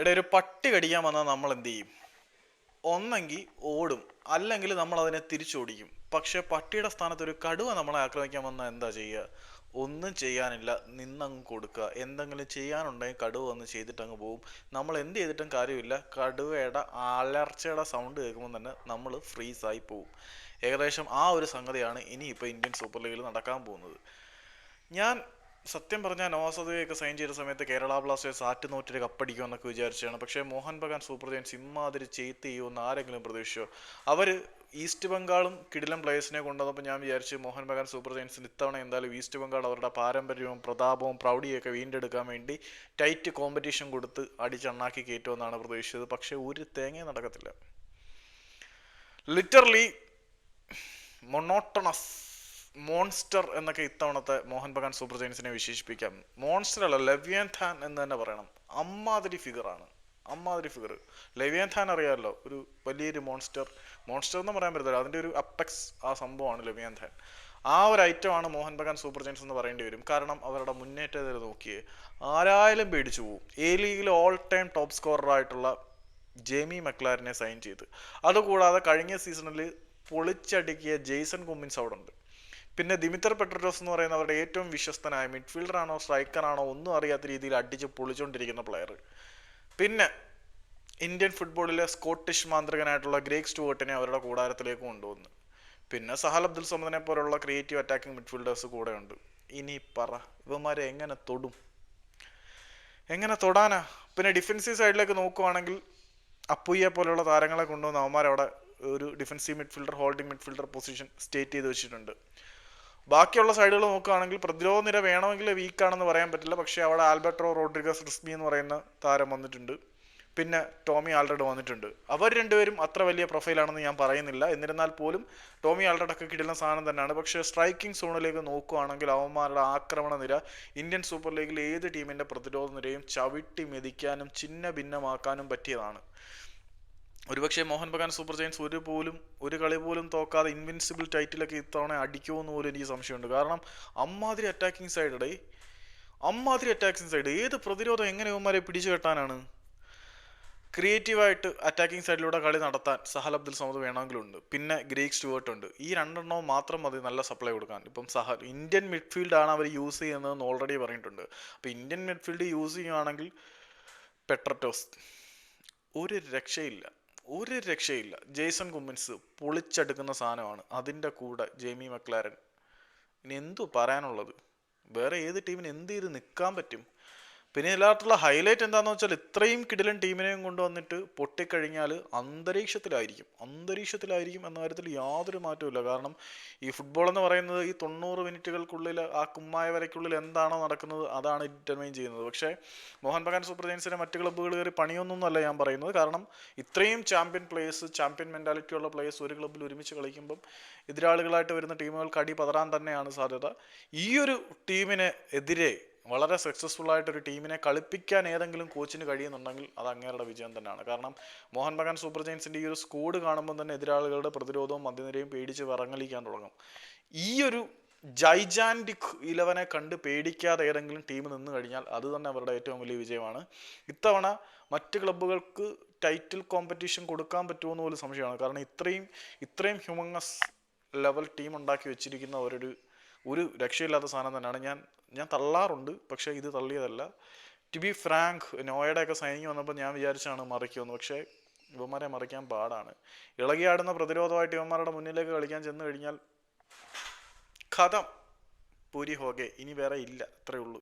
എടാ ഒരു പട്ടി കടിക്കാൻ വന്നാൽ നമ്മൾ എന്ത് ചെയ്യും? ഒന്നെങ്കിൽ ഓടും. അല്ലെങ്കിൽ നമ്മൾ അതിനെ തിരിച്ചോടിക്കും. പക്ഷെ പട്ടിയുടെ സ്ഥാനത്ത് ഒരു കടുവ നമ്മളെ ആക്രമിക്കാൻ വന്നാൽ എന്താ ചെയ്യുക? ഒന്നും ചെയ്യാനില്ല. നിന്നങ്ങ് കൊടുക്കുക. എന്തെങ്കിലും ചെയ്യാനുണ്ടെങ്കിൽ കടുവ വന്ന് ചെയ്തിട്ട് അങ്ങ് പോകും. നമ്മൾ എന്ത് ചെയ്തിട്ടും കാര്യമില്ല. കടുവയുടെ അലർച്ചയുടെ സൗണ്ട് കേൾക്കുമ്പോൾ തന്നെ നമ്മൾ ഫ്രീസായി പോകും ഏകദേശം ആ ഒരു സംഗതിയാണ് ഇനി ഇപ്പോൾ ഇന്ത്യൻ സൂപ്പർ ലീഗിൽ നടക്കാൻ പോകുന്നത്. ഞാൻ സത്യം പറഞ്ഞാൽ നവാസദയൊക്കെ സൈൻ ചെയ്ത സമയത്ത് കേരള ബ്ലാസ്റ്റേഴ്സ് ആറ്റുനോറ്റൊരു കപ്പടിക്കുമെന്നൊക്കെ വിചാരിച്ചാണ് പക്ഷേ മോഹൻ ബഗാൻ സൂപ്പർ ജയൻസ് ഇമ്മാതിരി ചെയ്ത്ത് ചെയ്യുമെന്ന് ആരെങ്കിലും പ്രതീക്ഷിച്ചോ? അവർ ഈസ്റ്റ് ബംഗാളും കിടിലം പ്ലേയേഴ്സിനെ കൊണ്ടുവന്നപ്പോൾ ഞാൻ വിചാരിച്ചു മോഹൻ ബഗാൻ സൂപ്പർ ജയൻസിന് ഇത്തവണ എന്തായാലും ഈസ്റ്റ് ബംഗാൾ അവരുടെ പാരമ്പര്യവും പ്രതാപവും പ്രൗഢിയൊക്കെ വീണ്ടെടുക്കാൻ വേണ്ടി ടൈറ്റ് കോമ്പറ്റീഷൻ കൊടുത്ത് അടിച്ചണ്ണാക്കി കയറ്റുമെന്നാണ് പ്രതീക്ഷിച്ചത്. പക്ഷേ ഒരു തേങ്ങയും നടക്കത്തില്ല. ലിറ്ററലി മൊണോട്ടണസ് മോൺസ്റ്റർ എന്നൊക്കെ ഇത്തവണത്തെ മോഹൻ ബഗാൻ സൂപ്പർ ജയൻസിനെ വിശേഷിപ്പിക്കാം. മോൺസ്റ്റർ അല്ല ലവ്യൻ ഥാൻ എന്ന് തന്നെ പറയണം. അമ്മാതിരി ഫിഗറാണ് അമ്മാതിരി ഫിഗർ ലവ്യൻ ഥാൻ അറിയാമല്ലോ ഒരു വലിയൊരു മോൺസ്റ്റർ മോൺസ്റ്റർ എന്ന് പറയാൻ പറ്റത്തില്ല അതിന്റെ ഒരു അപ്പെക്സ് ആ സംഭവമാണ് ലവ്യൻ ഥാൻ ആ ഒരു ഐറ്റമാണ് മോഹൻ ബഗാൻ സൂപ്പർ ജെയിൻസ് എന്ന് പറയേണ്ടി വരും. കാരണം അവരുടെ മുന്നേറ്റത്തിൽ നോക്കിയേ ആരായാലും പേടിച്ചു പോകും എ ലീഗിലെ ഓൾ ടൈം ടോപ്പ് സ്കോറർ ആയിട്ടുള്ള ജെമി മെക്ലാരിനെ സൈൻ ചെയ്ത്. അതുകൂടാതെ കഴിഞ്ഞ സീസണിൽ പൊളിച്ചടുക്കിയ ജെയ്സൺ കുമ്മിൻസ് അവിടെ ഉണ്ട് പിന്നെ ദിമിത്തർ പെട്രോസ് എന്ന് പറയുന്ന അവരുടെ ഏറ്റവും വിശ്വസ്തനായ മിഡ്ഫീൽഡറാണോ സ്ട്രൈക്കറാണോ ഒന്നും അറിയാത്ത രീതിയിൽ അടിച്ച് പൊളിച്ചുകൊണ്ടിരിക്കുന്ന പ്ലെയർ പിന്നെ ഇന്ത്യൻ ഫുട്ബോളിലെ സ്കോട്ടിഷ് മാന്ത്രികനായിട്ടുള്ള ഗ്രേക്ക് സ്റ്റുവർട്ടിനെ അവരുടെ കൂടാരത്തിലേക്ക് കൊണ്ടുവന്നു. പിന്നെ സഹൽ അബ്ദുൽ സമദിനെ പോലുള്ള ക്രിയേറ്റീവ് അറ്റാക്കിംഗ് മിഡ്ഫീൽഡേഴ്സ് കൂടെ ഉണ്ട് ഇനി പറ ഇവന്മാരെ എങ്ങനെ തൊടും? എങ്ങനെ തൊടാനാ? പിന്നെ ഡിഫൻസീവ് സൈഡിലേക്ക് നോക്കുവാണെങ്കിൽ അപ്പുയ്യെ പോലുള്ള താരങ്ങളെ കൊണ്ടുവന്ന് അവന്മാരവിടെ ഒരു defensive midfielder holding midfielder position state ചെയ്ത് വെച്ചിട്ടുണ്ട്. ബാക്കിയുള്ള സൈഡുകൾ നോക്കുകയാണെങ്കിൽ പ്രതിരോധ നിര വേണമെങ്കിൽ വീക്കാണെന്ന് പറയാൻ പറ്റില്ല. പക്ഷേ അവിടെ ആൽബർട്ടോ റോഡ്രിഗസ് റിസ്മി എന്ന് പറയുന്ന താരം വന്നിട്ടുണ്ട്. പിന്നെ ടോമി ആൾറെഡ് വന്നിട്ടുണ്ട്. അവർ രണ്ടുപേരും അത്ര വലിയ പ്രൊഫൈലാണെന്ന് ഞാൻ പറയുന്നില്ല. എന്നിരുന്നാൽ പോലും ടോമി ആൾറെഡ് ഒക്കെ കിട്ടുന്ന സാധനം തന്നെയാണ്. പക്ഷേ സ്ട്രൈക്കിംഗ് സോണിലേക്ക് നോക്കുകയാണെങ്കിൽ അവന്മാരുടെ ആക്രമണ നിര ഇന്ത്യൻ സൂപ്പർ ലീഗിൽ ഏത് ടീമിന്റെ പ്രതിരോധ നിരയും ചവിട്ടി മെതിക്കാനും ചിന്ന ഭിന്നമാക്കാനും പറ്റിയതാണ്. ഒരുപക്ഷെ മോഹൻ ബഗാൻ സൂപ്പർ ജയൻസ് ഒരു പോലും ഒരു കളി പോലും തോക്കാതെ ഇൻവിൻസിബിൾ ടൈറ്റിലൊക്കെ ഇത്തവണ അടിക്കുമോ എന്ന് പോലും എനിക്ക് സംശയമുണ്ട്. കാരണം അമ്മാതിരി അറ്റാക്കിംഗ് സൈഡ് അമ്മാതിരി അറ്റാക്കിംഗ് സൈഡ് ഏത് പ്രതിരോധം എങ്ങനെ ഇവന്മാരെ പിടിച്ചു കെട്ടാനാണ്? ക്രിയേറ്റീവായിട്ട് അറ്റാക്കിംഗ് സൈഡിലൂടെ കളി നടത്താൻ സഹൽ അബ്ദുൽ സമദ് വേണമെങ്കിലുണ്ട്. പിന്നെ ഗ്രേക്ക് സ്റ്റുവേർട്ട് ഉണ്ട്. ഈ രണ്ടെണ്ണവും മാത്രം മതി നല്ല സപ്ലൈ കൊടുക്കാൻ. ഇപ്പം സഹൽ ഇന്ത്യൻ മിഡ്ഫീൽഡാണ് അവർ യൂസ് ചെയ്യുന്നതെന്ന് ഓൾറെഡി പറഞ്ഞിട്ടുണ്ട്. അപ്പോൾ ഇന്ത്യൻ മിഡ്ഫീൽഡ് യൂസ് ചെയ്യുകയാണെങ്കിൽ പെട്രറ്റോസ്. ഒരു രക്ഷയില്ല. ഒരു രക്ഷയില്ല. ജെയ്സൺ കുമ്മിൻസ് പൊളിച്ചെടുക്കുന്ന സാധനമാണ്. അതിന്റെ കൂടെ ജെയ്മി മക്ലാരൻ. ഇനി എന്തു പറയാനുള്ളത്? വേറെ ഏത് ടീമിന് എന്ത് ചെയ്ത് നിൽക്കാൻ പറ്റും? പിന്നെ ഇതിനകത്തുള്ള ഹൈലൈറ്റ് എന്താണെന്ന് വെച്ചാൽ ഇത്രയും കിടിലൻ ടീമിനെയും കൊണ്ടുവന്നിട്ട് പൊട്ടിക്കഴിഞ്ഞാൽ അന്തരീക്ഷത്തിലായിരിക്കും. അന്തരീക്ഷത്തിലായിരിക്കും എന്ന കാര്യത്തിൽ യാതൊരു മാറ്റവുമില്ല കാരണം ഈ ഫുട്ബോൾ എന്ന് പറയുന്നത് ഈ തൊണ്ണൂറ് മിനിറ്റുകൾക്കുള്ളിൽ ആ കുമ്മായ വരയ്ക്കുള്ളിൽ എന്താണോ നടക്കുന്നത് അതാണ് ഡിറ്റർമൈൻ ചെയ്യുന്നത്. പക്ഷേ മോഹൻ ബഗാൻ സൂപ്പർ ജയൻസിനെ മറ്റ് ക്ലബ്ബുകൾ കയറി പണിയൊന്നൊന്നുമല്ല ഞാൻ പറയുന്നത്. കാരണം ഇത്രയും ചാമ്പ്യൻ പ്ലേയേഴ്സ് ചാമ്പ്യൻ മെന്റാലിറ്റി ഉള്ള പ്ലേയേഴ്സ് ഒരു ക്ലബ്ബിൽ ഒരുമിച്ച് കളിക്കുമ്പം എതിരാളികളായിട്ട് വരുന്ന ടീമുകൾക്ക് അടി പതറാൻ തന്നെയാണ് സാധ്യത. ഈ ഒരു ടീമിന് എതിരെ വളരെ സക്സസ്ഫുൾ ആയിട്ട് ഒരു ടീമിനെ കളിപ്പിക്കാൻ ഏതെങ്കിലും കോച്ചിന് കഴിയുന്നുണ്ടെങ്കിൽ അത് അങ്ങേരുടെ വിജയം തന്നെയാണ്. കാരണം മോഹൻ ബഗാൻ സൂപ്പർ ജയൻസിന്റെ ഈ ഒരു സ്കോഡ് കാണുമ്പോൾ തന്നെ എതിരാളികളുടെ പ്രതിരോധവും മധ്യനിരയും പേടിച്ച് വിറങ്ങലിക്കാൻ തുടങ്ങും. ഈ ഒരു ജൈജാന്റിക് ഇലവനെ കണ്ട് പേടിക്കാതെ ഏതെങ്കിലും ടീം നിന്ന് കഴിഞ്ഞാൽ അത് തന്നെ അവരുടെ ഏറ്റവും വലിയ വിജയമാണ്. ഇത്തവണ മറ്റ് ക്ലബ്ബുകൾക്ക് ടൈറ്റിൽ കോമ്പറ്റീഷൻ കൊടുക്കാൻ പറ്റുമോ എന്ന് പോലും സംശയമാണ്. കാരണം ഇത്രയും ഇത്രയും ഹ്യൂമങ്ങസ് ലെവൽ ടീം ഉണ്ടാക്കി വെച്ചിരിക്കുന്ന അവരൊരു ഒരു രക്ഷയില്ലാത്ത സാധനം തന്നെയാണ്. ഞാൻ ഞാൻ തള്ളാറുണ്ട് പക്ഷേ ഇത് തള്ളിയതല്ല. ടു ബി ഫ്രാങ്ക് നോയയുടെയൊക്കെ സൈനിങ് വന്നപ്പോൾ ഞാൻ വിചാരിച്ചാണ് മറിക്കുമെന്ന്. പക്ഷേ ഇവന്മാരെ മറിക്കാൻ പാടാണ്. ഇളകിയാടുന്ന പ്രതിരോധമായിട്ട് ഇവന്മാരുടെ മുന്നിലേക്ക് കളിക്കാൻ ചെന്ന് കഴിഞ്ഞാൽ കഥം പൂരി ഹോകെ ഇനി വേറെ ഇല്ല. അത്രയേ ഉള്ളൂ.